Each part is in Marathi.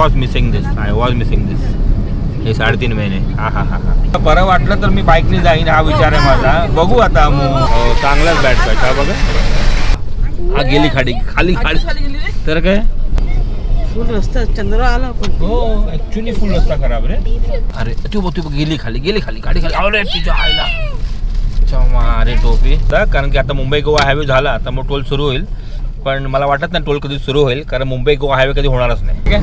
Was missing this I was missing this हे साडेतीन महिने. हा हा हा हा. बरं वाटलं तर मी बाईकने जाईन हा विचार आहे माझा. बघू आता मग. हो, चांगलाच बॅट बॅट हा बघा. हा गेली खाडी. खाली खाली तर काय? फुल रस्ता चंद्र आला पण हो ऍक्च्युली फुल रस्ता खराब रे. अरे तू बघ तू गेली खाली गेली खाली गाडी खाली. अरे तुझ्या आईला. चमा अरे टोपी कारण की आता मुंबई गोवा हायवे झाला? तर मग टोल सुरू होईल. पण मला वाटत नाही टोल कधी सुरू होईल कारण मुंबई गोवा हायवे कधी होणारच नाही. ठीक आहे?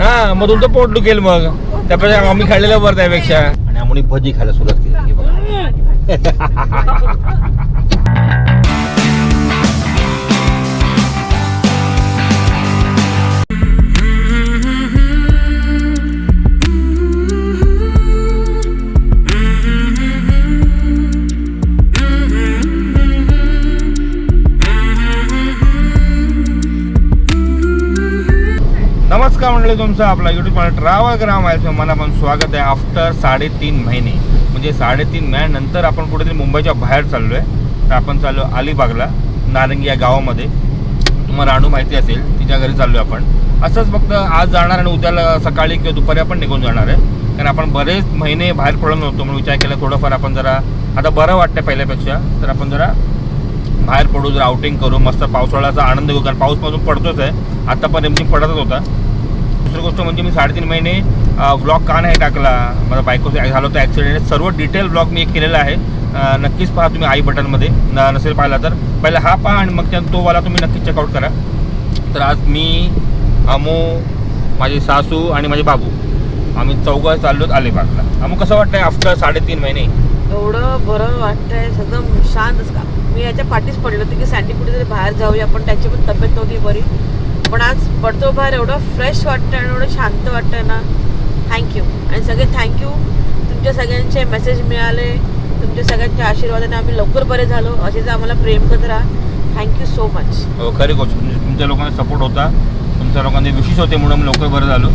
हा मग तुमचं पोट दुखेल मग. त्यापेक्षा आम्ही खाल्लेलं बरं त्यापेक्षा. आणि आम्ही भजी खायला सुरुवात केली हे तुमचं आपला युट्यूब मला ट्रॅव्हल ग्राम आहे. मनापासून स्वागत आहे. आफ्टर साडेतीन महिने म्हणजे साडेतीन महिन्यानंतर आपण कुठेतरी मुंबईच्या बाहेर चाललो आहे तर आपण चाललो अलिबागला नारंगी या गावामध्ये. तुम्हाला राणू माहिती असेल तिच्या घरी चाललो आपण. असंच फक्त आज जाणार आणि उद्याला सकाळी किंवा दुपारी आपण निघून जाणार आहे. कारण आपण बरेच महिने बाहेर पडलो नव्हतो म्हणून विचार केला थोडंफार आपण जरा आता बरं वाटतं पहिल्यापेक्षा. तर आपण जरा बाहेर पडू जर आउटिंग करू मस्त पावसाळ्याचा आनंद घेऊ. कारण पाऊसपासून पडतोच आहे. आता पण पडतच होता. दुसरी गोष्ट म्हणजे मी साडेतीन महिने व्लॉग का नाही टाकला? माझा बायको झालं होतं ॲक्सिडेंट सर्व डिटेल व्लॉग मी केलेला आहे. नक्कीच पहा तुम्ही आई बटनमध्ये न नसेल पाहिला तर. पहिला हा पहा आणि मग त्या तो वाला तुम्ही नक्कीच चेकआउट करा. तर आज मी अमू माझी सासू आणि माझे बाबू आम्ही चौघं चाललो अलिबागला. अमू कसं वाटतंय आफ्टर साडेतीन महिने? एवढं बरं वाटतंय. एकदम शांतच का? मी याच्या पाठीच पडलं होते की सँडी कुठेतरी बाहेर जाऊया पण त्याची पण तब्येत नव्हती बरी. पण आज पडतो बाहेर एवढं फ्रेश वाटतं आणि एवढं शांत वाटतं ना. थँक्यू आणि सगळे थँक्यू तुमच्या सगळ्यांचे मेसेज मिळाले. तुमच्या सगळ्यांच्या आशीर्वादाने आम्ही लवकर बरे झालो. असेच आम्हाला प्रेम करत राहा. थँक्यू सो मच हो खरी गोष्ट. म्हणजे तुमच्या लोकांना सपोर्ट होता. तुमच्या लोकांनी विशेष होते म्हणून आम्ही लवकर बरं झालो.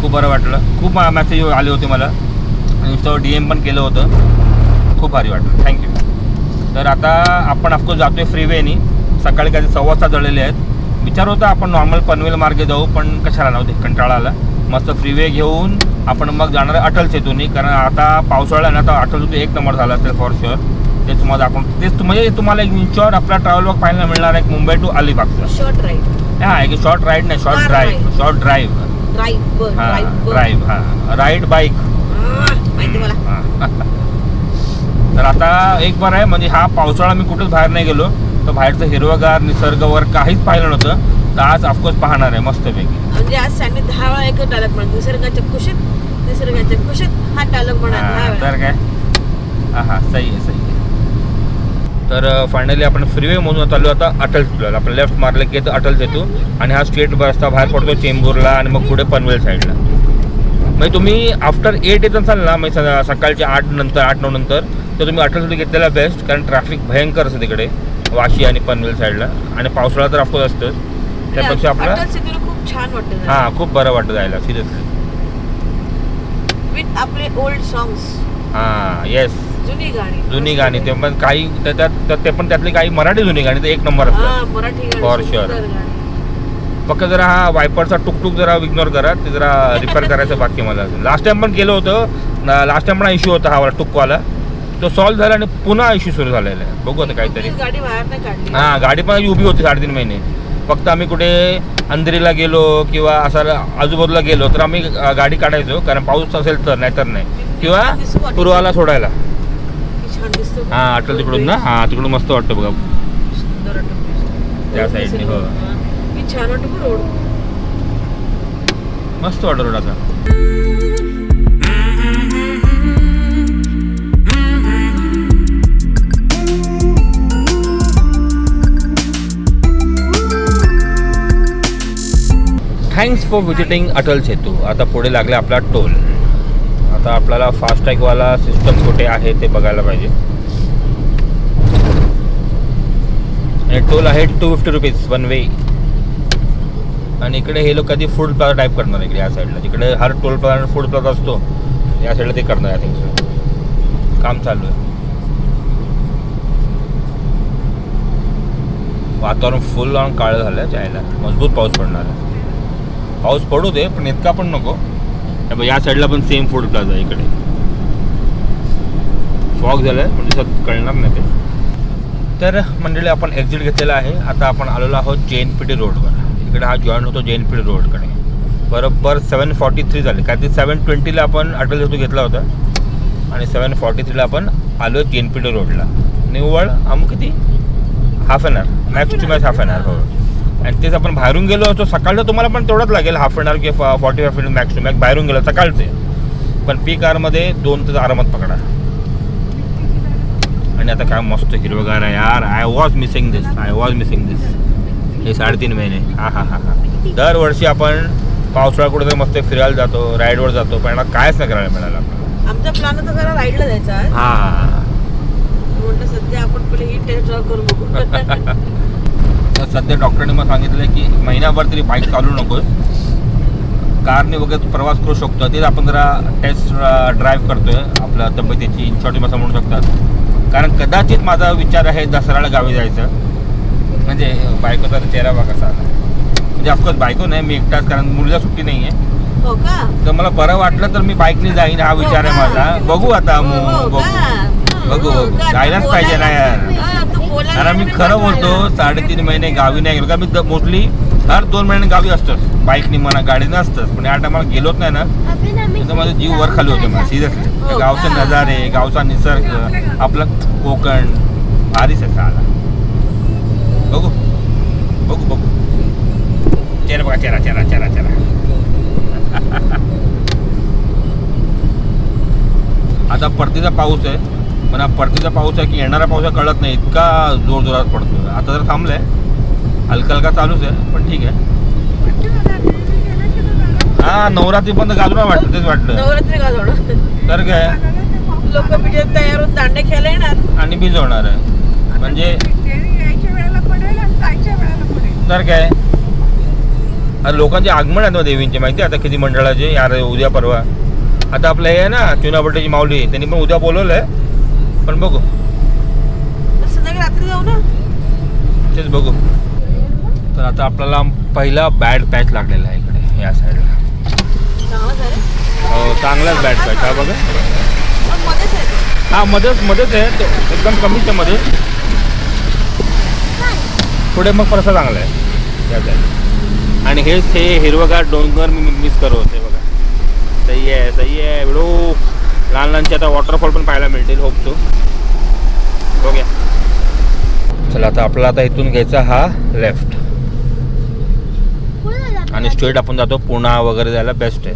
खूप बरं वाटलं. खूप मेसेज आले होते मला. आणि इंस्टावर डी एम पण केलं होतं. खूप भारी वाटलं. थँक्यू तर आता आपण ऑफकोर्स जातो आहे फ्रीवेनी सकाळी काही सव्वा सात जळलेले आहेत. विचार होता आपण नॉर्मल पनवेल मार्गे जाऊ पण कशाला नव्हते कंटाळा आला मस्त फ्रीवे घेऊन आपण मग जाणार अटल सेतूनी कारण आता पावसाळा आहे ना तर अटल सेतू एक नंबर झाला असेल फॉर शुअर ते तुम्हाला आपण तेच म्हणजे तुम्हाला एक इंशॉर्ट आपला ट्रॅव्हल वॉक पाहायला मिळणार आहे मुंबई टू अलिबागचा शॉर्ट राईड हा एक शॉर्ट राईड नाही short drive. Short drive drive हा ड्राईव्ह ड्राईव्ह हा. राईड बाईक तर आता एक बार आहे म्हणजे हा पावसाळा मी कुठेच बाहेर नाही गेलो. तर बाहेरचं हिरवगार निसर्ग वर काहीच पाहिलं नव्हतं. तर आज ऑफकोर्स पाहणार आहे मस्तपैकी. म्हणजे आज सँडी दहा वेळा एक डायलॉग म्हणा निसर्गाच्या कुशीत निसर्गाच्या कुशीत हा डायलॉग म्हणा दहा हा, वेळा. तर काय? हा हा सही आहे सही आहे. तर फायनली आपण फ्रीवे म्हणून चाललो आता अटल सेतूला आपण लेफ्ट मारलं की येतं अटल सेतू आणि हा स्ट्रेट रस्ता बाहेर पडतो चेंबूरला आणि मग पुढे पनवेल साईडला म्हणजे तुम्ही आफ्टर एट येत असाल ना म्हणजे सकाळच्या आठ नंतर आठ नऊ नंतर तर तुम्ही अटल घेतलेला बेस्ट कारण ट्रॅफिक भयंकर असतं तिकडे. वाशी आणि पनवेल साईडला. आणि पावसाळा तर ऑफकोर्स असतंच. त्यापेक्षा आपला खूप छान वाटतं हां खूप बरं वाटतं जायला सिरियसली विथ आपले ओल्ड सॉंग्स हां येस जुनी गाणी. जुनी गाणी ते पण काही त्या- त्यात त्यात- ते पण त्यातली काही मराठी जुनी गाणी तर एक नंबर असतात. sure. गाणी. फक्त जरा हा वायपरचा टुकटुक जरा इग्नोर करा ते जरा रिपेअर करायचं बाकी मला लास्ट टाइम पण केलं होतं लास्ट टाइम पण इश्यू होता हा वाला टुकवाला. तो सॉल्व्ह झाला आणि पुन्हा इश्यू सुरू झालेला आहे. बघू आता काहीतरी. ती गाडी बाहेर नाही काढली. हां गाडी पण उभी होती साडेतीन महिने. फक्त आम्ही कुठे अंधेरीला गेलो किंवा असं आजूबाजूला गेलो तर आम्ही गाडी काढायचो. कारण पाऊस असेल तर नाहीतर नाही. किंवा पूर्वाला सोडायला. हां अटल तिकडून ना? हां तिकडून मस्त वाटतं बघा. त्या साईडने, हो. छान वाटतं रोड. मस्त वाटत रोड आता. Thanks for visiting Atal Setu आता पुढे लागला आपला टोल आता आपल्याला फास्टॅगवाला सिस्टम कुठे आहे ते बघायला पाहिजे. आणि टोल आहे two fifty rupees one way आणि इकडे हे लोक कधी फूड प्लाझा टाईप करणार इकडे या साईडला तिकडे हर टोल प्लाझा फूड प्लाझा असतो या साईडला ते करणार आय थिंक काम चालू आहे. वातावरण फुल ऑन काळं झालं जायला. मजबूत पाऊस पडणार आहे. पाऊस पडू दे पण इतका पण नको. या साईडला पण सेम फूड प्लाझा इकडे. फॉग झालं आहे म्हणजे सत कळणार नाही ते. तर मंडळी आपण एक्झिट घेतलेला आहे. आता आपण आलेलो आहोत जे एन पी टी रोडवर इकडे हा जॉईन होतो जे एन पी टी रोडकडे बरोबर सेवन फॉर्टी थ्री झाले. काय ते सेवन ट्वेंटीला आपण अटल सेतू घेतला होता. आणि सेवन फॉर्टी थ्रीला आपण आलो जे एन पी टी रोडला निव्वळ आम किती? Half an hour max to max half an hour हो. आणि तेच आपण बाहेरून गेलो असतो सकाळचं तुम्हाला पण तेवढंच लागेल हाफ एन आवर किंवा forty five minute max to max बाहेरून गेलो सकाळचे. पण पीक आरमध्ये दोन तास आरामात पकडा. आणि आता काय मस्त हिरवगार आहे यार. I was missing this I was missing this हे साडेतीन महिने. हा हा हा हा. दरवर्षी आपण पावसाळा कुठेतरी मस्त फिरायला जातो राईडवर जातो पण कायच नाही करायला मिळालं आपल्याला. आमचा प्लॅन होता जरा राईडला जायचा. हा. सध्या आपण पहिले ही टेस्ट ड्राईव्ह करून बघू. तर सध्या डॉक्टरने मला सांगितलं की महिनाभर तरी बाईक चालू नकोस. कारने वगैरे तू प्रवास करू शकतो. तेच आपण जरा टेस्ट ड्राईव्ह करतोय. आपल्या तब्येतीची इन्शॉर्ट असं म्हणू शकतात. कारण कदाचित माझा विचार आहे दसऱ्याला गावी जायचं. म्हणजे बायकोचा चेहरा बा कसा म्हणजे ऑफकोर्स बायको नाही मी एकटाच कारण मुलीला सुट्टी नाही आहे हो तर मला बरं वाटलं तर मी बाईकने जाईन हा विचार आहे माझा. बघू आता हो, हो बघू? बघू हो? जायलाच पाहिजे ना यार. हा, कारण मी खरं बोलतो? साडेतीन महिने गावी नाही गेलो. का मी मोस्टली हर दोन महिने गावी असतोच. बाईकनी म्हणा गाडीनं असतंच. पण या टायमाला गेलोच नाही ना. तर माझं जीव वर खाली होते मला सिरियसली हो गावचे का? नजारे गावचा निसर्ग आपलं कोकण भारीच आहे साला. बघू. बघू बघू. चेहरा बघा चेहरा चेहरा चेहरा चेहरा. आता परतीचा पाऊस आहे. पण हा परतीचा पाऊस आहे की येणारा पाऊस आहे कळत नाही. इतका जोर जोरात पडतो आता जर थांबलाय. हलका हलका चालूच आहे पण ठीक आहे. हा नवरात्री पण गाजू नाही वाटलं तेच वाटलं. तर काय? लोक बिजे तयार होऊन दांडे खेळायला येणार. आणि भिजवणार आहे. म्हणजे तर काय? अरे लोकांचे आगमन आहेत ना देवींचे माहिती आहे? आता किती मंडळाचे यार उद्या परवा. आता आपलं हे आहे ना चुनाबट्टीची माऊली त्यांनी पण उद्या बोलवलंय. पण बघू. संध्याकाळी रात्री जाऊ ना? तेच बघू. तर आता आपल्याला पहिला बॅड पॅच लागलेला आहे इकडे या साईडला हो चांगलाच बॅड पॅच हा बघा. हा मध्येच मध्येच आहे तो एकदम कमीच आहे मध्ये पुढे मग परसा चांगला आहे. या side. आणि हेच हे हिरवगार डोंगर मी मिस करत होते बघा. सही आहे सही आहे एवढो लहान लहानचे आता वॉटरफॉल पण पाहायला मिळतील होप सो बघूया. चला आता आपल्याला आता इथून घ्यायचा हा लेफ्ट आणि स्ट्रेट आपण जातो पुणा वगैरे जायला बेस्ट आहे.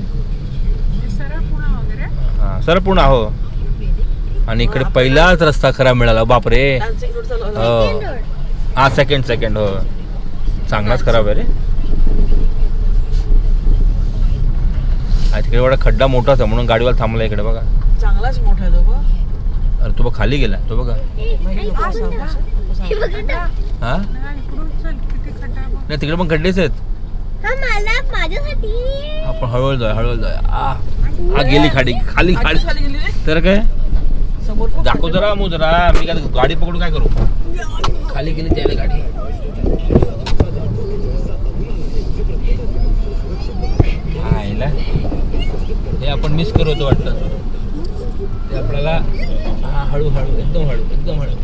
हां सर पुणा हो. आणि इकडे पहिलाच रस्ता खरा मिळाला बापरे. हो. हा सेकंड सेकंड हो. चांगलाच खराब आहे रे. तिकडे एवढा खड्डा मोठाच आहे म्हणून गाडीवाला थांबला इकडे बघा. चांगलाच मोठा आहे तो गं. अरे तो बघ खाली गेला तो बघा. हा नाही तिकडे पण खड्डेच आहेत. मला माझ्यासाठी. आपण हळूहळू जाऊया हळूहळू जाऊया. आ हा गेली खाडी खाली खाली गेली रे. तर काय? समोर दाखव जरा मग जरा. मी काय गाडी पकडून काय करू? खाली गेली त्याला गाडी. आईला हे आपण मिस करत होतो वाटतं. ते आपल्याला हा हळूहळू एकदम हळू एकदम हळू.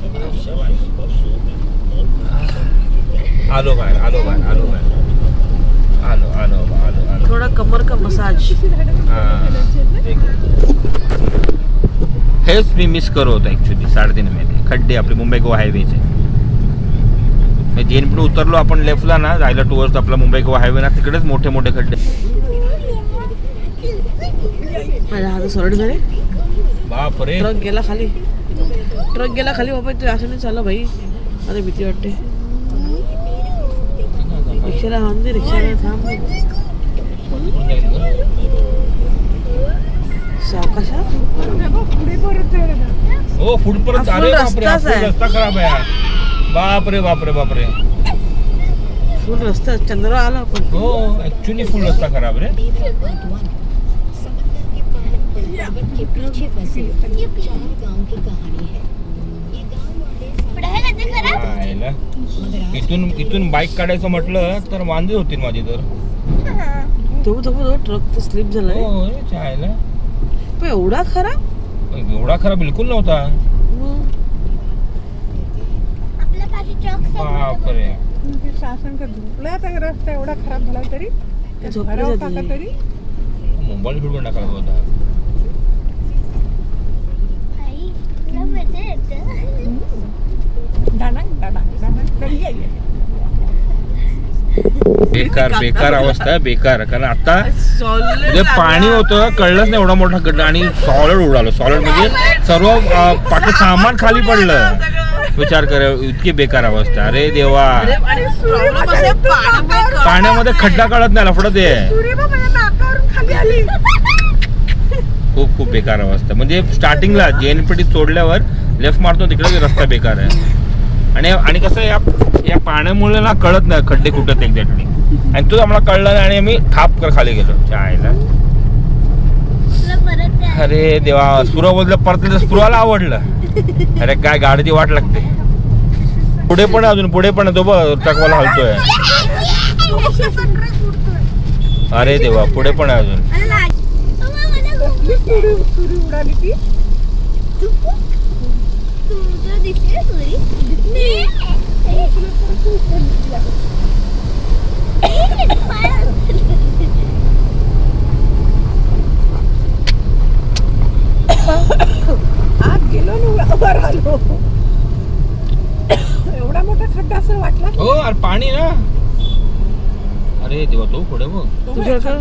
आलो बाहेर आलो बाहेर आलो बाहेर. आलो आलो आलो आलो थोडा कमर का मसाज? हेच मी मिस करत होतो ॲक्च्युली साडेतीन मध्ये खड्डे आपले मुंबई गोवा हायवेचे जेन पण उतरलो आपण लेफ्टला ना जायला टुवर्ड्स आपला मुंबई गोवा हायवे ना तिकडेच मोठे मोठे खड्डे माझ्या हात झाले. बाप रे ट्रक गेला खाली. ट्रक गेला खाली बाबा ते असं नाही चाललं भाई. आता भीती वाटते. रिक्षाला थांब दे रिक्षाला थांब. सावकाशा हो. फूड परत हा, अरे बापरे हा full. रस्ता खराब आहे. बाप रे बाप रे बाप रे फुल रस्ता चंद्र आला. आपण हो ऍक्च्युली फुल रस्ता खराब रे. के पीछे बसे चार गांव की कहानी है ये गांव वाले पढ़ाई खराब आयला. इथून इथून बाईक काढायचं म्हटलं तर वांदे होतील माझी तर. तो तो तो ट्रक तर स्लिप झाला रे. हो चायला. पण एवढा खराब एवढा खरा बिलकुल नव्हता. मग आपल्या पाठी ट्रक बापरे. शासन का धुकला त्या रस्ता एवढा खराब झाला तरी. ते झोपले भराव जाते. टाका तरी. मोबाईल फिरवून टाकायला होता आई तुला मजा येते डाणांग डाणांग डाणांग तरी ये. बेकार बेकार अवस्था आहे बेकार. कारण आता म्हणजे जागा. पाणी होतं कळलंच नाही एवढा मोठा गड्डा आणि सॉलिड उडालं. सॉलिड म्हणजे सर्व पाठी सामान खाली पडलं. विचार कर इतकी बेकार अवस्था. अरे देवा. पाण्यामध्ये. खड्डा कळत नाही लफडत आहे सूर्यबा माझ्या नाकावरून खाली आली खूप खूप बेकार अवस्था. म्हणजे स्टार्टिंगला जेएनपीटी सोडल्यावर लेफ्ट मारतो तिकडे रस्ता बेकार आहे. आणि आणि कसं या या पाण्यामुळे ना कळत नाही खड्डे कुठं एक्झॅक्टली आणि तो आम्हाला कळलं नाही आणि आम्ही ठाप कर खाली गेलो. चायला. अरे देवा स्पुरा बोललं परत स्पुराला आवडलं. अरे काय गाडीची वाट लागते. पुढे पण अजून पुढे पण तो बघ ट्रकवाला हलतोय. अरे देवा पुढे पण अजून अरे लाज. अम्मा, मला खूप- कुठली सुरी सुरी उडाली ती तू तुला दिसली नाही. आत गेलो वर आलो. एवढा मोठा खड्डा असं वाटला हो अरे पाणी ना. अरे देवा तो पुढे बघ. तुझ्याकडं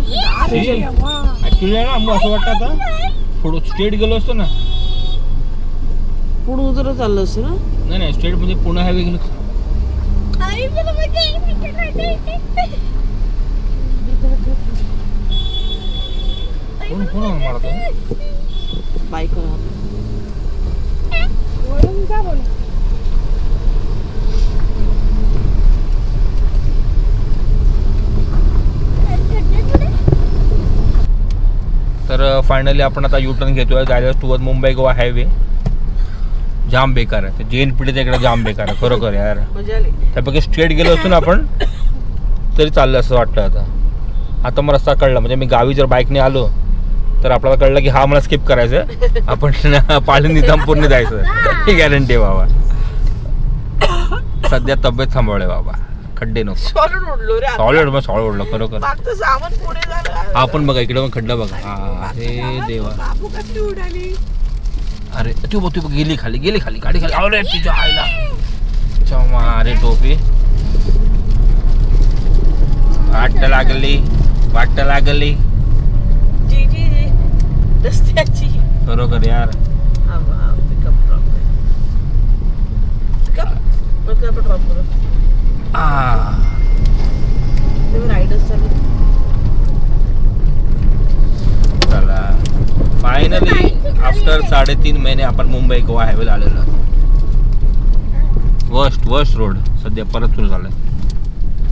ऍक्च्युली ना असं वाटतं आता. थोडं स्ट्रेट गेलो असतो ना. पुढे उतरत चाललं असतं ना? नाही नाही स्ट्रेट म्हणजे पुणे हायवे गेलो. तुला मजा येईल, कोण कोण मारतो. बाईक वळून जा बोला अरे, खड्ड्यात पुढे. तर फायनली आपण आता यू टर्न घेतोय. जायला टुवर्ड मुंबई गोवा हायवे जाम बेकार आहे. जे एन पीटीच्या इकडे जाम बेकार आहे. खरोखर यार. त्यापैकी स्ट्रेट गेलो असतो ना आपण तरी चाललं असं वाटतं आता. आता मग रस्ता कळला. म्हणजे मी गावी जर बाईकने आलो तर आपल्याला कळलं की हा मला स्किप करायचं आहे. आपण पाली निजामपूरने जायचं. ही गॅरंटी आहे बाबा. सध्या तब्येत सांभाळे बाबा. खड्डे नको. सॉलिड उडलो रे. सॉलिड मग सॉलिड ओढलं. खरोखर. सामान पुढे आपण बघा इकडे मग खड्डा बघा. हा, अरे देवा. बाबू कसली उडाली अरे तू बघ तू बघ गेली खाली गेली खाली गाडी खाली. अरे तुझ्या आईला. चमा अरे टोपी. वाट लागली वाट लागली. जी जी जी रस्त्याची बरोबर यार. पिकअप ड्रॉप पिकअप ड्रॉप करू आ, रायडर्स चालू? चला. फायनली आफ्टर साडेतीन महिने आपण मुंबई गोवा हायवे आलेलो वर्स्ट वर्स्ट रोड सध्या परत सुरू झालाय.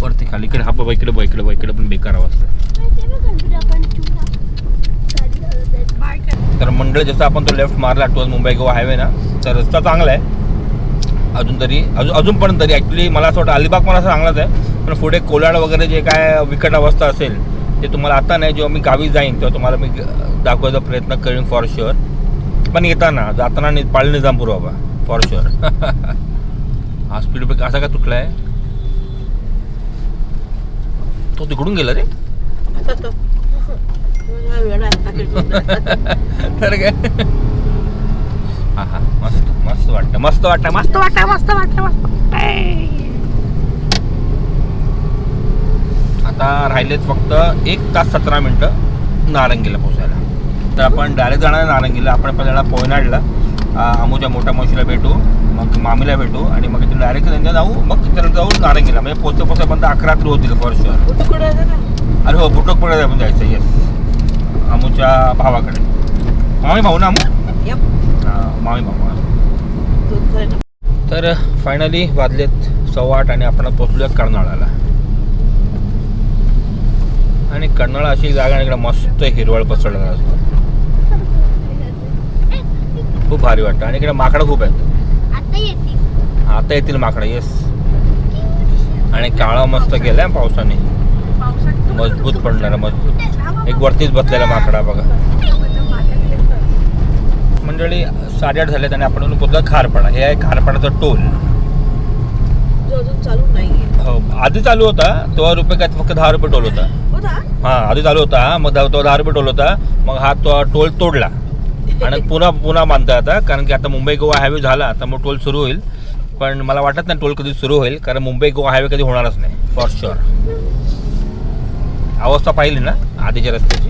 वरती खाली. इकडे हा बाबा इकडे बघ इकडे पण बेकार अवस्था तर मंडळ जसं आपण तो लेफ्ट मारला टुवर्ड मुंबई गोवा हायवे ना तर रस्ता चांगला आहे. अजून तरी अजून अजून पण तरी. ॲक्च्युली मला असं वाटतं अलिबाग पण असं चांगलाच आहे. पण पुढे कोलाड वगैरे जे काय विकट अवस्था असेल ते तुम्हाला आता नाही जेव्हा मी गावी जाईन तेव्हा तुम्हाला मी दाखवायचा प्रयत्न करेन फॉर शुअर पण येताना जाताना नि पाळी निजामपूर बाबा फॉर शुअर हा स्पीड ब्रेक असा का तुटला आहे? तो तिकडून गेला रे? तर काय? हा हा मस्त मस्त वाटतं मस्त वाटतं मस्त वाटतं मस्त वाटतं मस्त वाटतंय. आता राहिलेत फक्त एक तास सतरा मिनटं नारंगीला पोचायला तर आपण डायरेक्ट जाणार नारंगीला आपण पहिल्यांदा पोयनाडला अमूच्या मोठ्या मावशीला भेटू मग मामीला भेटू आणि मग तिथे डायरेक्ट त्यांच्या जाऊ मग तिथे जाऊ नारंगीला म्हणजे पोचता पोचतापर्यंत अकरा तरी होतील फॉर शुअर अरे हो बुटकपुढे आपण जायचं येस अमूच्या भावाकडे. मामी भाऊ ना मामी भाऊ तर फायनली वाजलेत सव्वा आठ आणि आपण पोचलोय कर्नाळाला. आणि कर्नाळा अशी जागा इकडे मस्त हिरवळ पसरलेला असतो खूप भारी वाटतं. आणि इकडे माकडं खूप आहेत. आता येते आता येतील माकडं येस आणि काळा मस्त गेलाय पावसाने. मजबूत पडणारा मजबूत. एक वरतीच बसलेला माकडा बघा. मंडळी साडेआठ झालेत आणि आपण पोचलो खारपाडा हे आहे खारपाडाचा टोल. जो अजून चालू नाहीये. हो आधी चालू होता तेव्हा रुपये काय फक्त दहा रुपये टोल होता. होता हा आधी चालू होता मग तो दहा रुपये टोल होता मग हा तो टोल तोडला. आणि पुन्हा पुन्हा बांधता आता कारण की आता मुंबई गोवा हायवे झाला तर मग टोल सुरू होईल. पण मला वाटत नाही टोल कधी सुरू होईल कारण मुंबई गोवा हायवे कधी होणारच नाही फॉर शुअर अवस्था पाहिली ना आधीच्या रस्त्याची?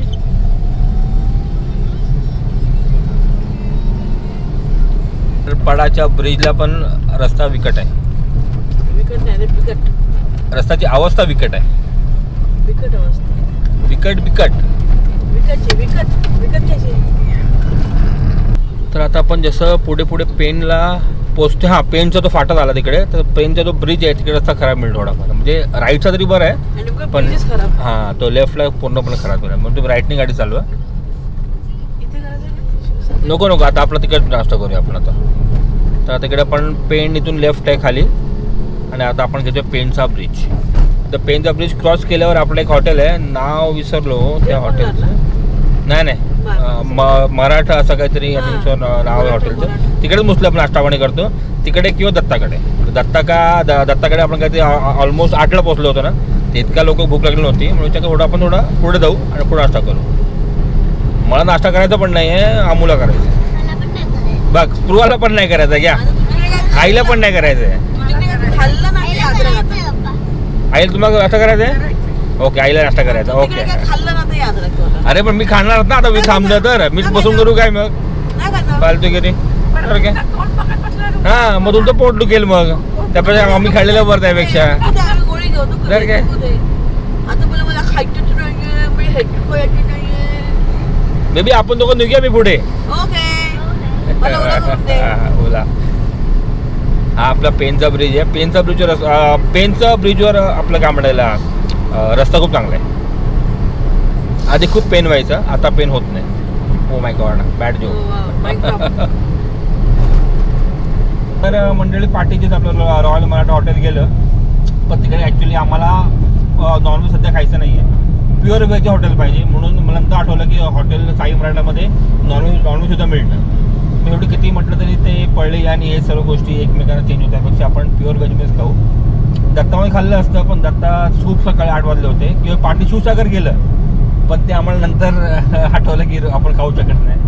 पडाच्या ब्रिजला पण रस्ता विकट आहे. विकट नाही बिकट रस्त्याची अवस्था विकट आहे. बिकट अवस्था. विकट बिकट. विकटची विकट विकट घ्यायची तर आता आपण जसं पुढे पुढे पेनला पोचतो हां पेनचा तो फाटा झाला तिकडे तर पेनचा जो ब्रिज आहे तिकडे रस्ता खराब मिळतो थोडाफार. म्हणजे राईटचा तरी बरं आहे आणि पण खराब. हां तो लेफ्टला पूर्णपणे खराब झाला. म्हणून तुम्ही राईटनी गाडी इथे करायचं का? नको नको आता आपलं तिकडे नाश्ता करूया आपण आता. तर तिकडे पण पेन इथून लेफ्ट आहे खाली. आणि आता आपण घेतोय पेनचा ब्रिज. तर पेनचा ब्रिज क्रॉस केल्यावर आपलं एक हॉटेल आहे. नाव विसरलो त्या हॉटेलचं. नाही नाही. मराठा असं काहीतरी हां. नाव आहे हॉटेलचं. तिकडेच मोस्टली आपण नाश्ता पाणी करतो. तिकडे किंवा दत्ताकडे. दत्ता का दत्ताकडे आपण काहीतरी ऑलमोस्ट आठला पोहोचलो होतो ना. इतका लोक भूक लागली नव्हती. म्हणून विचार थोडं आपण थोडा पुढे जाऊ आणि पुढे नाश्ता करू. मला नाश्ता करायचा पण नाही आहे आमूला करायचं. बघ स्पृहाला पण नाही करायचं घ्या. आईला पण नाही करायचं. आहे तू तिकडे काय खाल्लं नाही याद राहत आईला तुम्हाला नाश्ता करायचा आहे? ओके आईला नाश्ता करायचा ओके. अरे पण मी खाणार ना आता मी थांबलं तर. मीच बसून करू काय मग. फालतू किती काय हा मग तुमचं पोट दुखेल मग. त्यापेक्षा आम्ही खाल्लेलं बरं त्यापेक्षा. तर काय? मी बेबी आपण दोघं निघूया मी पुढे. ओके ओला हा आपला पेनचा ब्रिज आहे. पेनचा ब्रिजवर पेनचा ब्रिजवर आपलं काय म्हणायला रस्ता खूप चांगला आहे. आधी खूप पेन व्हायचा आता पेन होत नाही. ओ माय गॉड बॅड जो. तर मंडळी पाठीचेच आपलं रॉयल मराठा हॉटेल गेलं. पण तिकडे ॲक्च्युली आम्हाला नॉनव्हेज सध्या खायचं नाही आहे प्युअर व्हेज हॉटेल पाहिजे. म्हणून मला आठवलं की हॉटेल साई मराठामध्ये नॉनव्हेज नॉनव्हेज सुद्धा मिळतं. एवढी किती म्हटलं तरी ते पडले आणि हे सर्व गोष्टी एकमेकांना चेंज होत्या त्यापेक्षा आपण प्युअर व्हेजमध्येच खाऊ. दत्तामध्ये खाल्लं असतं पण दत्ता सूप सकाळी आठ वाजले होते. किंवा पाठी शिवसागर गेलं पण ते आम्हाला नंतर आठवलं की आपण खाऊ शकत नाही.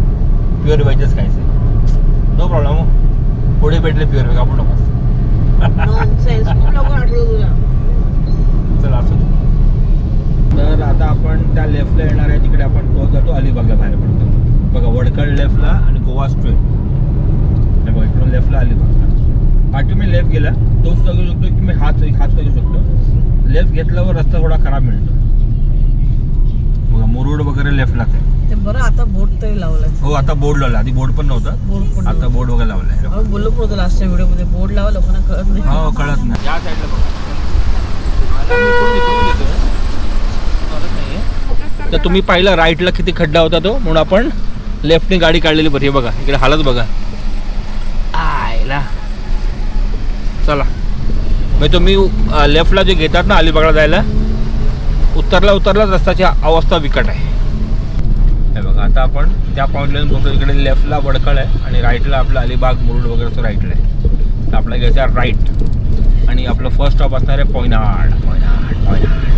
प्युअर व्हेजच खायचं. नो प्रॉब्लेम पुढे भेटले प्युअर व्हेज आपण नको चला असं. तर आता आपण त्या लेफ्टला येणार आहे तिकडे आपण तो जातो अलिबागला बाहेर पडतो. बघा वडकड लेफ्टला आणि गोवा स्ट्रेट हे बघा इकडून लेफ्टला अलिबागला पाठी मी लेफ्ट गेला. तोच घेऊ शकतो की मी हात हात घेऊ शकतो. लेफ्ट घेतल्यावर रस्ता थोडा खराब मिळतो. बघा मुरुड वगैरे लेफ्टलाच आहे. ते बरं आता बोट तरी लावलाय. हो आता बोर्ड लावला आधी बोर्ड पण नव्हता. बोर्ड पण आता बोर्ड वगैरे लावलाय. बोललो पण होतो लास्टच्या व्हिडिओमध्ये बोर्ड लावा लोकांना कळत नाही. हो कळत नाही. या साईडला बघा. तर तुम्ही पाहिलं राईटला किती खड्डा होता तो म्हणून आपण लेफ्टने गाडी काढलेली बरी बघा इकडे हालत बघा. आयला. चला. मग तुम्ही अं, लेफ्टला जे घेतात ना अलिबागला जायला उतरला उतरलाच रस्त्याची अवस्था विकट आहे. हे बघा आता आपण त्या पॉईंटला पोहोचलो इकडे लेफ्टला वडखळ आहे आणि राईटला आपलं अलिबाग मुरुड वगैरे असं राईटला आहे. तर आपल्याला घ्यायचं राईट आणि आपलं फर्स्ट स्टॉप असणार आहे पोयनाड पोयनाड पोयनाड पोयनाड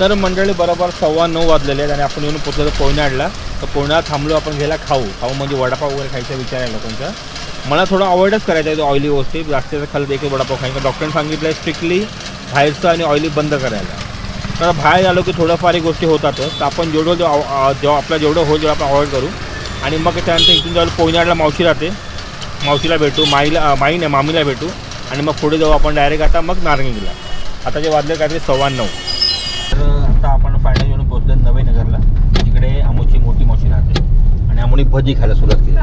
तर मंडळी बरोबर सव्वा नऊ वाजलेले आहेत आणि आपण येऊन पोचलो आणला तर पोहण्यात थांबलो आपण घ्यायला खाऊ. खाऊ म्हणजे वडापाव वगैरे खायचा विचार आहे लोकांचा मला थोडं अवॉइडच करायचं आहे ऑइली गोष्टी जास्तीत खाल्लं एक वडापाव खायचं डॉक्टरने सांगितलं आहे स्ट्रिक्टली बाहेरचं आणि ऑइली बंद करायला. तर बाहेर आलो की थोडंफार गोष्टी होतातच तर आपण जेवढं जेव्हा जेव्हा आपलं जेवढं होईल तेवढं आपण अवॉइड करू. आणि मग त्यानंतर इथून जेव्हा पोयनाडला मावशी राहते. मावशीला भेटू माईला माई नाही मामीला भेटू. आणि मग पुढे जाऊ आपण डायरेक्ट आता मग नारंगीला. आता जे वाजले काहीतरी सव्वा नऊ तर आता आपण फायनल येऊन पोहोचलो नवीनगरला जिकडे अमोची मोठी मावशी राहते आणि भजी खायला सुरुवात केली.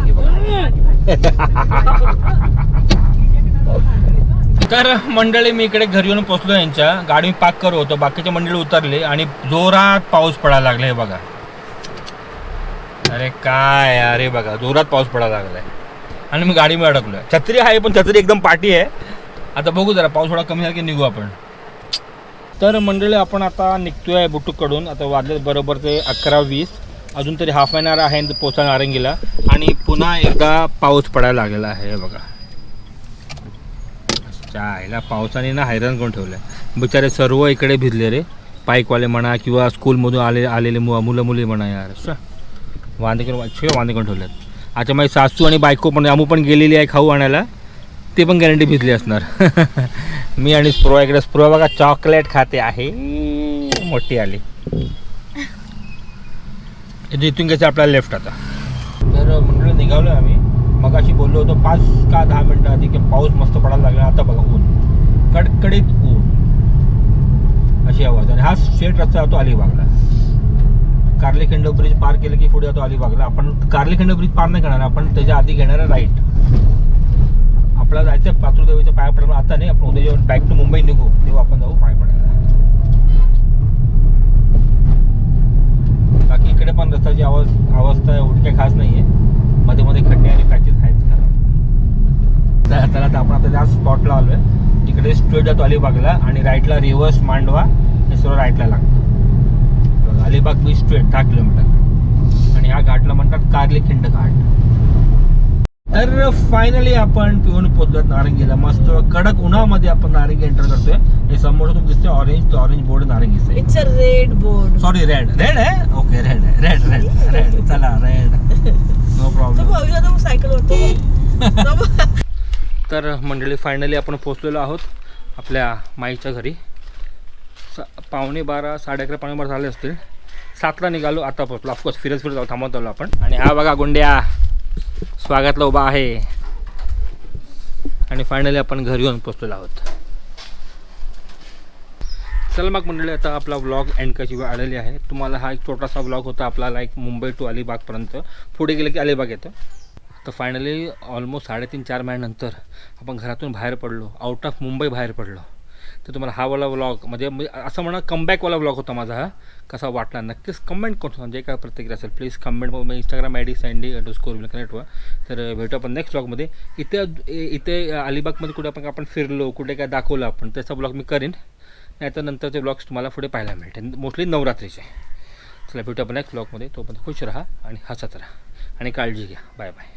तर मंडळी मी इकडे घरी येऊन पोचलो यांच्या. गाडी पार्क करत होतो. बाकीचे मंडळी उतरले आणि जोरात पाऊस पडायला लागला हे बघा. अरे काय अरे बघा. जोरात पाऊस पडायला लागलाय. आणि मी गाडीमध्ये अडकलोय. छत्री आहे पण छत्री एकदम पाठी आहे. आता बघू जरा पाऊस थोडा कमी झाला की निघू आपण. तर मंडळी आपण आता निघतोय बुटूकडून. आता वाजले बरोबर ते अकरा वीस. अजून तरी हाफ एन आवर आहे पोचा नारंगीला. आणि पुन्हा एकदा पाऊस पडायला लागलेला आहे हे बघा. चायला पावसाने ना हैराण करून ठेवलं बिचारे सर्व इकडे भिजले रे. बाईकवाले म्हणा किंवा स्कूलमधून आले आलेले मु मुलं मुली म्हणा यार. वांदे करून सगळे वांदे करून ठेवलेत. आता माझी सासू आणि बायको पण अमू पण गेलेली आहे खाऊ आणायला. ते पण गॅरंटी भिजली असणार. मी आणि स्प्रो इकडे स्प्रो बघा चॉकलेट खाते आहे. मोठी आली. इथे इथून घ्यायचं आपल्याला लेफ्ट आता. तर मंडळ निघालो आम्ही. मग अशी बोललो होतो पाच का दहा मिनटं आधी की पाऊस मस्त पडायला लागला आता बघा ऊन. कडकडीत ऊन. अशी आवाज. आणि हा स्ट्रेट रस्ता जातो अलिबागला. कार्लेखंड ब्रिज पार केलं की पुढे जातो अलिबागला. आपण कार्लेखंड ब्रिज पार नाही करणार आपण त्याच्या आधी घेणार राईट आपल्याला जायचं पातुरदेवीच्या पाया पडायला आता नाही आपण उद्या जेव्हा बॅक टू मुंबई निघू. तेव्हा आपण जाऊ पाय पडायला. बाकी इकडे पण रस्त्याची आवाज अवस्था एवढी काही खास नाही आहे मध्ये मध्ये खड्डे आणि पॅचेस आहेच खराब तर त्याला आता आपण आता त्या स्पॉटला आलो आहे तिकडे स्ट्रेट जातो अलिबागला आणि राईटला रिव्हर्स मांडवा हे सर्व राईटला लागतं. अलिबाग बीच स्ट्रेट दहा किलोमीटर. आणि ह्या घाटला म्हणतात कार्ली खिंड घाट. तर फायनली आपण पिऊन पोहोचलो नारंगीला. मस्त कडक उन्हामध्ये आपण नारंगी एंटर करतोय. हे समोर तुम्ही दिसते ऑरेंज ऑरेंज बोर्ड नारंगीचं आहे. It's a red board sorry red red आहे? ओके रेड आहे. रेड रेड रेड चला रेड नो तो प्रॉब्लेम तो सायकल होतो तर मंडळी फायनली आपण पोचलेलो आहोत आपल्या माईच्या घरी. स पावणे बारा साडे अकरा पावणे बारा झाले असतील. सातला निघालो आता पोचलो ऑफकोर्स फिरत फिरत जाऊ थांबत आलो आपण. आणि हा बघा गुंड्या. स्वागतला उभा आहे. आणि फायनली आपण घरी येऊन पोचलेलो आहोत. चल मग मंडळी आता आपला व्लॉग एंड कशी वेळ आलेली आहे. तुम्हाला हा एक छोटासा व्लॉग होता आपला लाईक मुंबई टू अलिबागपर्यंत. पुढे गेलं की अलिबाग येतं. तर फायनली ऑलमोस्ट साडेतीन चार महिन्यानंतर आपण घरातून बाहेर पडलो. आउट ऑफ मुंबई बाहेर पडलो. तर तुम्हाला हा वाला व्लॉग म्हणजे असं म्हणा कमबॅकवाला व्लॉग होता माझा हा. कसा वाटला? नक्कीच कमेंट करून जे काय प्रतिक्रिया असेल प्लीज कमेंट मग इंस्टाग्राम आय डी सँडी डो स्कोर कनेक्ट व्हा तर भेटू आपण नेक्स्ट व्लॉगमध्ये इथे इथे अलिबागमध्ये कुठे आपण आपण फिरलो कुठे काय दाखवलं आपण त्याचा ब्लॉग मी करीन. नाहीतर नंतरचे ब्लॉग्स तुम्हाला पुढे पाहायला मिळतील. मोस्टली नवरात्रीचे. चला भेटू आपण नेक्स्ट ब्लॉगमध्ये तोपर्यंत खुश राहा आणि हसत राहा. आणि काळजी घ्या. Bye bye